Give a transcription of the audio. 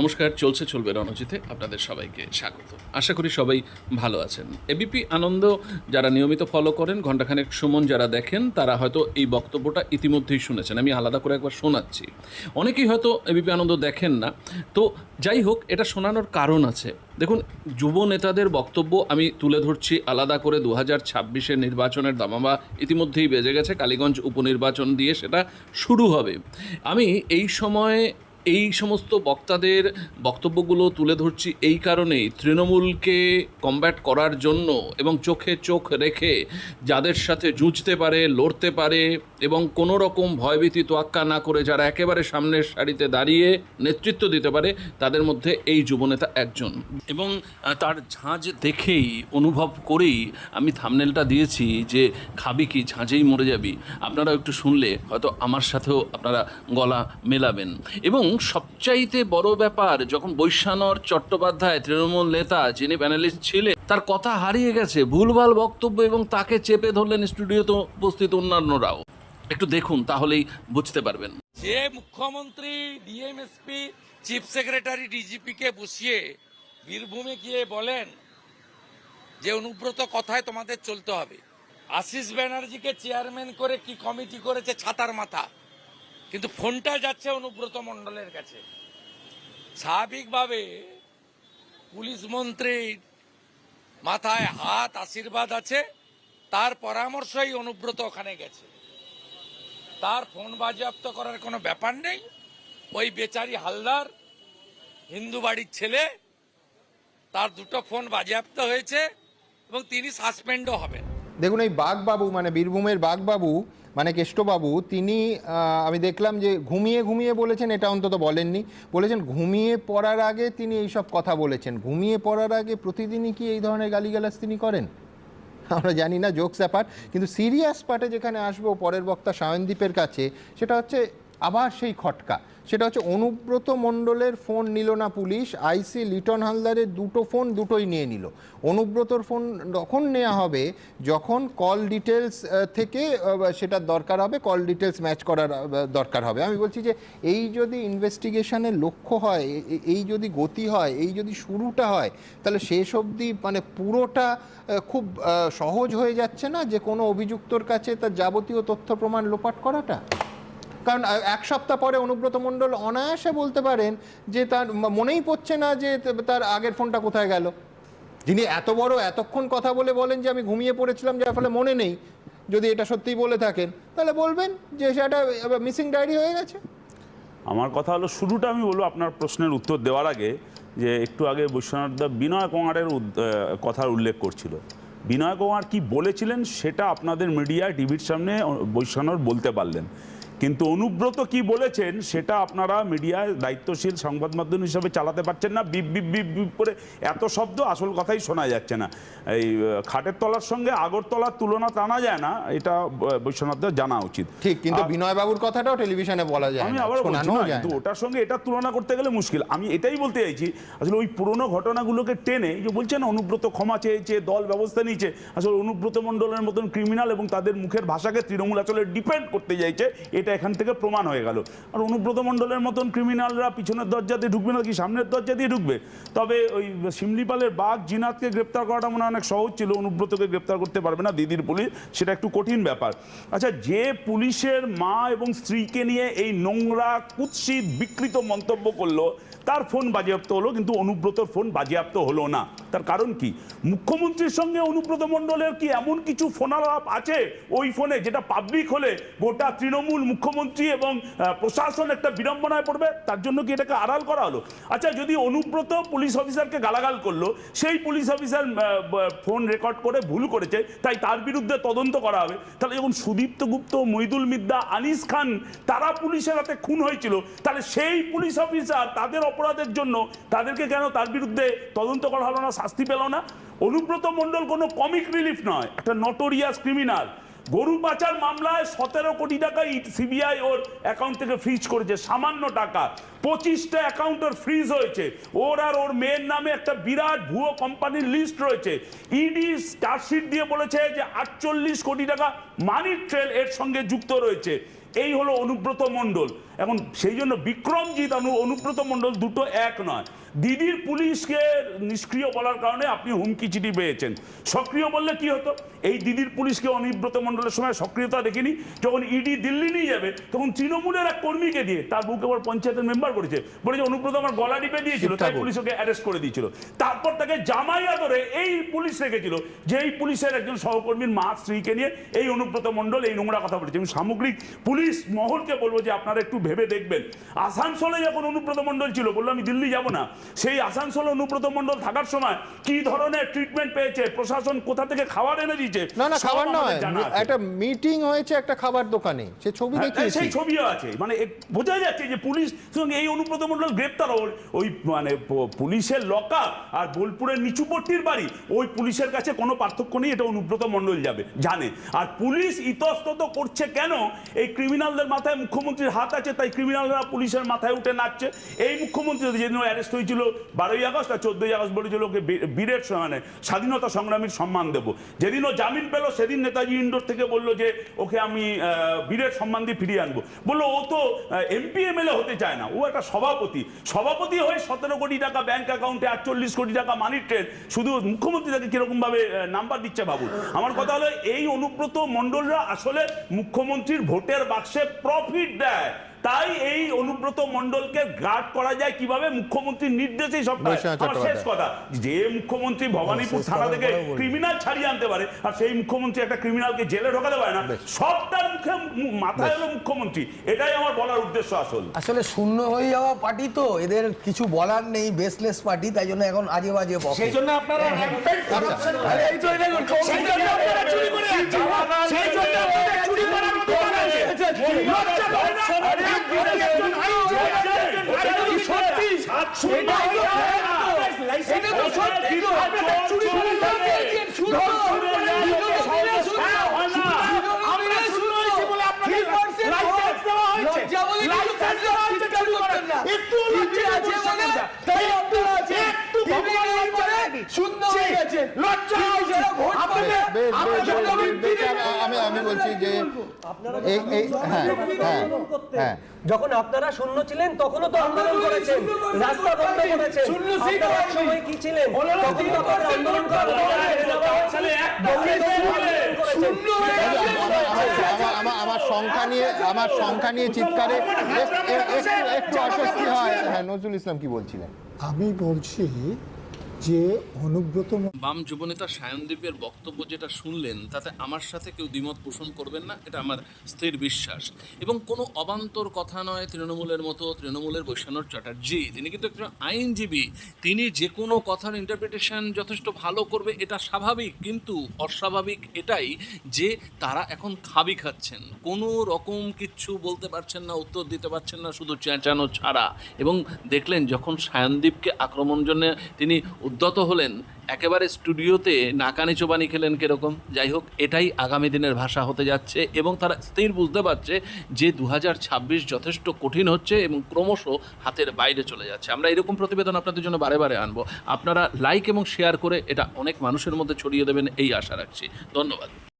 নমস্কার, চলছে চলবে রণজিতে আপনাদের সবাইকে স্বাগত। আশা করি সবাই ভালো আছেন। এবিপি আনন্দ যারা নিয়মিত ফলো করেন, ঘণ্টাখানেক সুমন যারা দেখেন, তারা হয়তো এই বক্তব্যটা ইতিমধ্যেই শুনেছেন। আমি আলাদা করে একবার শোনাচ্ছি। অনেকেই হয়তো এবিপি আনন্দ দেখেন না। তো যাই হোক, এটা শোনানোর কারণ আছে। দেখুন, যুব নেতাদের বক্তব্য আমি তুলে ধরছি আলাদা করে দু হাজার ছাব্বিশের নির্বাচনের দামামা ইতিমধ্যেই বেজে গেছে। কালীগঞ্জ উপনির্বাচন দিয়ে সেটা শুরু হবে। আমি এই সময়ে এই সমস্ত বক্তাদের বক্তব্যগুলো তুলে ধরছি এই কারণেই তৃণমূলকে কমব্যাট করার জন্য এবং চোখে চোখ রেখে যাদের সাথে জুঝতে পারে, লড়তে পারে এবং কোনো রকম ভয়ভীতি তোয়াক্কা না করে যারা একেবারে সামনের সারিতে দাঁড়িয়ে নেতৃত্ব দিতে পারে, তাদের মধ্যে এই যুবনেতা একজন। এবং তার ঝাঁঝ দেখেই, অনুভব করেই আমি থামনেলটা দিয়েছি যে, খাবি কি ঝাঁঝেই মরে যাবি। আপনারা একটু শুনলে হয়তো আমার সাথেও আপনারা গলা মেলাবেন। এবং সবচাইতে বড় ব্যাপার, যখন বৈশ্যানর চট্টোপাধ্যায় তৃণমূল নেতা যিনি প্যানেলিস্ট ছিলেন, তার কথা হারিয়ে গেছে, ভুলভাল বক্তব্য এবং তাকে চেপে ধরলেন স্টুডিওতে উপস্থিত অন্যান্যরাও। একটু দেখুন, তাহলেই বুঝতে পারবেন। যে মুখ্যমন্ত্রী, DM SP, chief secretary DGP কে বসিয়ে বীরভূমে গিয়ে বলেন যে অনুব্রত কথায় তোমাদের চলতে হবে। আশিস ব্যানার্জিকে চেয়ারম্যান করে কি কমিটি করেছে ছাতার মাথা? কিন্তু ফোনটা যাচ্ছে অনুব্রত মণ্ডলের কাছে। স্বাভাবিকভাবে পুলিশ মন্ত্রীর মাথায় হাত, আশীর্বাদ আছে, তার পরামর্শই অনুব্রত ওখানে গেছে। তার ফোন বাজেয়াপ্ত করার কোনো ব্যাপার নেই। ওই বেচারি হালদার, হিন্দু বাড়ির ছেলে, তার দুটো ফোন বাজেয়াপ্ত হয়েছে এবং তিনি সাসপেন্ডও হবেন। দেখুন, এই বাঘবাবু মানে বীরভূমের বাঘবাবু মানে কেষ্টবাবু, তিনি আমি দেখলাম যে ঘুমিয়ে ঘুমিয়ে বলেছেন, এটা অন্তত বলেননি। বলেছেন, ঘুমিয়ে পড়ার আগে তিনি এইসব কথা বলেছেন। ঘুমিয়ে পড়ার আগে প্রতিদিনই কি এই ধরনের গালিগালাজ তিনি করেন? আমরা জানি না জোকস অ্যাপার্ট কিন্তু সিরিয়াস পার্টে যেখানে আসব, পরের বক্তা সায়নদীপের কাছে, সেটা হচ্ছে আবার সেই খটকা। সেটা হচ্ছে অনুব্রত মণ্ডলের ফোন নিল না পুলিশ, আইসি লিটন হালদারের দুটো ফোন দুটোই নিয়ে নিল। অনুব্রতর ফোন তখন নেওয়া হবে যখন কল ডিটেলস থেকে সেটার দরকার হবে, কল ডিটেলস ম্যাচ করার দরকার হবে। আমি বলছি যে এই যদি ইনভেস্টিগেশনের লক্ষ্য হয় এই যদি গতি হয়, এই যদি শুরুটা হয়, তাহলে শেষ অবধি মানে পুরোটা খুব সহজ হয়ে যাচ্ছে না যে কোনো অভিযুক্তর কাছে তার যাবতীয় তথ্য প্রমাণ লোপাট করাটা? কারণ এক সপ্তাহ পরে অনুব্রত মণ্ডল অনায়াসে বলতে পারেন যে তার মনেই পড়ছে না যে তার আগের ফোনটা কোথায় গেল। যিনি এত বড় এতক্ষণ কথা বলে বলেন যে আমি ঘুমিয়ে পড়েছিলাম, যার ফলে মনে নেই যদি এটা সত্যিই বলে থাকেন। তাহলে বলবেন যে সেটা মিসিং ডায়েরি হয়ে গেছে। আমার কথা হলো, শুরুটা আমি বলব আপনার প্রশ্নের উত্তর দেওয়ার আগে যে একটু আগে বৈশ্বনাথদা বিনয় কুমারের কথার উল্লেখ করছিল। বিনয় কুমার কি বলেছিলেন সেটা আপনাদের মিডিয়ায় টিভির সামনে বৈশ্বনাথ বলতে পারলেন। কিন্তু অনুব্রত কি বলেছেন সেটা আপনারা মিডিয়ায় দায়িত্বশীল সংবাদ মাধ্যম হিসাবে চালাতে পারছেন না। বিপ বিপ বিপ বিপ করে এত শব্দ আসল কথাই শোনা যাচ্ছে না। এই খাটের তলার সঙ্গে আগরতলার তুলনা টানা যায় না এটা বৈশ্বনাথদের জানা উচিত। ঠিক কিন্তু আর- বিনয় বাবুর কথাটাও টেলিভিশনে বলা যায় আমি আবার বলছি না, কিন্তু ওটার সঙ্গে এটা তুলনা করতে গেলে মুশকিল। আমি এটাই বলতে চাইছি আসলে ওই পুরনো ঘটনাগুলোকে টেনে যে বলছে না অনুব্রত ক্ষমা চেয়েছে দল ব্যবস্থা নিয়েছে আসলে অনুব্রত মণ্ডলের মতন ক্রিমিনাল এবং তাদের মুখের ভাষাকে তৃণমূল আসলে ডিপেন্ড করতে চাইছে এটা এখান থেকে প্রমাণ হয়ে গেল। আর অনুব্রত মণ্ডলের মতন ক্রিমিনালরা পিছনের দরজা দিয়ে ঢুকবে না, কি সামনের দরজা দিয়ে ঢুকবে? তবে ওই শিমলিপালের বাঘ জিনাতকে গ্রেপ্তার করাটা মনে অনেক সহজ ছিল, অনুব্রতকে গ্রেপ্তার করতে পারবে না দিদির পুলিশ, সেটা একটু কঠিন ব্যাপার। আচ্ছা যে পুলিশের মা এবং স্ত্রীকে নিয়ে এই নোংরা কুৎসিত বিকৃত মন্তব্য করল তার ফোন বাজেয়াপ্ত হলো, কিন্তু অনুব্রতর ফোন বাজেয়াপ্ত হলো না। তার কারণ কি? মুখ্যমন্ত্রীর সঙ্গে অনুব্রত মণ্ডলের কি এমন কিছু ফোনালাপ আছে ওই ফোনে যেটা পাবলিক হলে গোটা তৃণমূল মুখ্যমন্ত্রী এবং প্রশাসন একটা বিড়ম্বনায় পড়বে? তার জন্য কি এটাকে আড়াল করা হলো? আচ্ছা যদি অনুব্রত পুলিশ অফিসারকে গালাগাল করল, সেই পুলিশ অফিসার ফোন রেকর্ড করে ভুল করেছে, তাই তার বিরুদ্ধে তদন্ত করা হবে। তাহলে যখন সুদীপ্ত গুপ্ত মহিদুল মিদ্দা, আনিস খান, তারা পুলিশের হাতে খুন হয়েছিল, তাহলে সেই পুলিশ অফিসার তাদের অপরাধের জন্য তাদেরকে কেন তার বিরুদ্ধে তদন্ত করা হলো না, শাস্তি পেল না? অনুব্রত মণ্ডল কোনো কমিক রিলিফ নয়, একটা নটোরিয়াস ক্রিমিনাল গরু পাচার মামলায় সতেরো কোটি টাকা সিবিআই ওর অ্যাকাউন্ট থেকে ফ্রিজ করেছে, সামান্য টাকা। পঁচিশটা অ্যাকাউন্ট ওর ফ্রিজ হয়েছে। ওর আর ওর মেয়ের নামে একটা বিরাট ভুয়ো কোম্পানির লিস্ট রয়েছে। ইডি চার্জশিট দিয়ে বলেছে যে আটচল্লিশ কোটি টাকা মানি ট্রেল এর সঙ্গে যুক্ত রয়েছে। এই হলো অনুব্রত মণ্ডল। এখন সেই জন্য বিক্রমজিৎ অনুব্রত মণ্ডল দুটো এক নয়। দিদির পুলিশকে নিষ্ক্রিয় বলার কারণে আপনি হুমকি চিঠি পেয়েছেন। সক্রিয় বললে কি হতো? এই দিদির পুলিশকে অনুব্রত মণ্ডলের সময় সক্রিয়তা দেখিনি। যখন ইডি দিল্লি নিয়ে যাবে, তখন তৃণমূলের এক কর্মীকে দিয়ে, তার বুকে আবার পঞ্চায়েতের মেম্বার করেছে। বলেছে অনুব্রত আমার গলা টিপে দিয়েছিল তাই পুলিশ ওকে অ্যারেস্ট করে দিয়েছিল। তারপর তাকে জামাইয়া ধরে এই পুলিশ রেখেছিল যে এই পুলিশের একজন সহকর্মীর মা স্ত্রীকে নিয়ে এই অনুব্রত মণ্ডল এই নোংরা কথা বলেছে। আমি সামগ্রিক পুলিশ মহলকে বলব যে আপনারা একটু ভেবে দেখবেন। আসানসোলে যখন অনুব্রত মণ্ডল ছিল বলল আমি দিল্লি যাব না। সেই আসানসোলে অনুব্রত মণ্ডল থাকার সময় কি ধরনের ট্রিটমেন্ট পেয়েছে? প্রশাসন কোথা থেকে খাবার এনে দিয়েছে? না না খাবার নয়। একটা মিটিং হয়েছে একটা খাবার দোকানে। সে ছবি হ্যাঁ, দেখিয়েছি। সেই ছবিও আছে। মানে বোঝা যাচ্ছে যে পুলিশ সঙ্গে এই অনুব্রত মণ্ডল গ্রেপ্তার ওই মানে পুলিশের লকা আর বোলপুরের নিচুপট্টির বাড়ি। ওই পুলিশের কাছে কোনো পার্থক্য নেই, এটা অনুব্রত মণ্ডল যাবে, জানে। আর পুলিশ ইতস্তত করছে কেন? এই ক্রিমিনালদের মাথায় মুখ্যমন্ত্রীর হাত আছে, তাই ক্রিমিনালরা পুলিশের মাথায় উঠে নাচছে। এই মুখ্যমন্ত্রী যেদিন অ্যারেস্ট হয়েছিল বারোই আগস্ট আর চোদ্দই আগস্ট বলেছিল ওকে বীরের মানে স্বাধীনতা সংগ্রামীর সম্মান দেবো। যেদিন ও জামিন পেল, সেদিন নেতাজি ইন্ডোর থেকে বলল যে, ওকে আমি বীরের সম্মান দিয়ে ফিরিয়ে আনব। বলল, ও তো এমপি, এমএলএ হতে চায় না। ও একটা সভাপতি। সভাপতি হয়ে সতেরো কোটি টাকা ব্যাংক অ্যাকাউন্টে আটচল্লিশ কোটি টাকা মানি ট্রেন শুধু মুখ্যমন্ত্রী তাকে কীরকম ভাবে নাম্বার দিচ্ছে বাবু আমার কথা হলো, এই অনুব্রত মণ্ডলরা আসলে মুখ্যমন্ত্রীর ভোটের বাক্সে প্রফিট দেয়। তাই এই অনুব্রত মণ্ডলকে গার্ড করা যায় কীভাবে? মুখ্যমন্ত্রীর নির্দেশেই সব শেষ কথা। যে মুখ্যমন্ত্রী ভবানীপুর থানা থেকে ক্রিমিনাল ছাড়িয়ে আনতে পারে আর সেই মুখ্যমন্ত্রী একটা ক্রিমিনালকে জেলে ঢোকাতে পারে না। সবটার মুখে মাথায় হলো মুখ্যমন্ত্রী। এটাই আমার বলার উদ্দেশ্য আসল। আসলে শূন্য হয়ে যাওয়া পার্টি তো এদের কিছু বলার নেই বেসলেস পার্টি তাই জন্য এখন আজে বাজে বকে। সেই জন্য আপনারা এটা দেখুন, সেই জন্য আপনারা চুরি করে সেই জন্য আপনারা চুরি শুদ্ধ। শুদ্ধ। শুদ্ধ আপনাদের। একটু লজ্জা আছে বলে তাই আপনারা আছে একটু ভগবানের পরে শূন্য হয়ে গেছে লজ্জা হয়েছে আপনাদের আমি বলছি যে এই এই হ্যাঁ হ্যাঁ হ্যাঁ। যখন আপনারা শূন্য ছিলেন তখনও তো আন্দোলন করেছেন। রাস্তা বন্ধ করেছেন। সময় কি ছিলেন? তখন তো আপনারা আন্দোলন ভোট করেন সালে একটা সিট হলে শূন্য হয়ে আমার গেছে। আমার- আমার আমার সংখ্যা নিয়ে আমার সংখ্যা নিয়ে চিৎকারে এক- এক- একটু একটু অস্বস্তি হয়। হ্যাঁ নজরুল ইসলাম কি বলছিলেন? আমি বলছি যে অনুব্রত বাম যুবনেতা সায়নদীপের বক্তব্য যেটা শুনলেন, তাতে আমার সাথে কেউ দ্বিমত পোষণ করবেন না, এটা আমার স্থির বিশ্বাস। এবং কোনো অবান্তর কথা নয় তৃণমূলের মতো, তৃণমূলের বৈষ্ণব চ্যাটার্জি। তিনি কিন্তু একজন আইনজীবী। তিনি যে কোনো কথার ইন্টারপ্রিটেশন যথেষ্ট ভালো করবে, এটা স্বাভাবিক, কিন্তু অস্বাভাবিক এটাই যে তারা এখন খাবি খাচ্ছেন। কোনো রকম কিচ্ছু বলতে পারছেন না, উত্তর দিতে পারছেন না, শুধু চেঁচানো ছাড়া। এবং দেখলেন যখন সায়নদীপকে আক্রমণ জন্য তিনি উদ্যত হলেন, একেবারে স্টুডিওতে নাকানি চোবানি খেলেন কীরকম? যাই হোক, এটাই আগামী দিনের ভাষা হতে যাচ্ছে এবং তারা স্থির বুঝতে পারছে যে দু হাজার ছাব্বিশ যথেষ্ট কঠিন হচ্ছে এবং ক্রমশ হাতের বাইরে চলে যাচ্ছে। আমরা এরকম প্রতিবেদন আপনাদের জন্য বারে বারে আনব। আপনারা লাইক এবং শেয়ার করে এটা অনেক মানুষের মধ্যে ছড়িয়ে দেবেন, এই আশা রাখছি। ধন্যবাদ।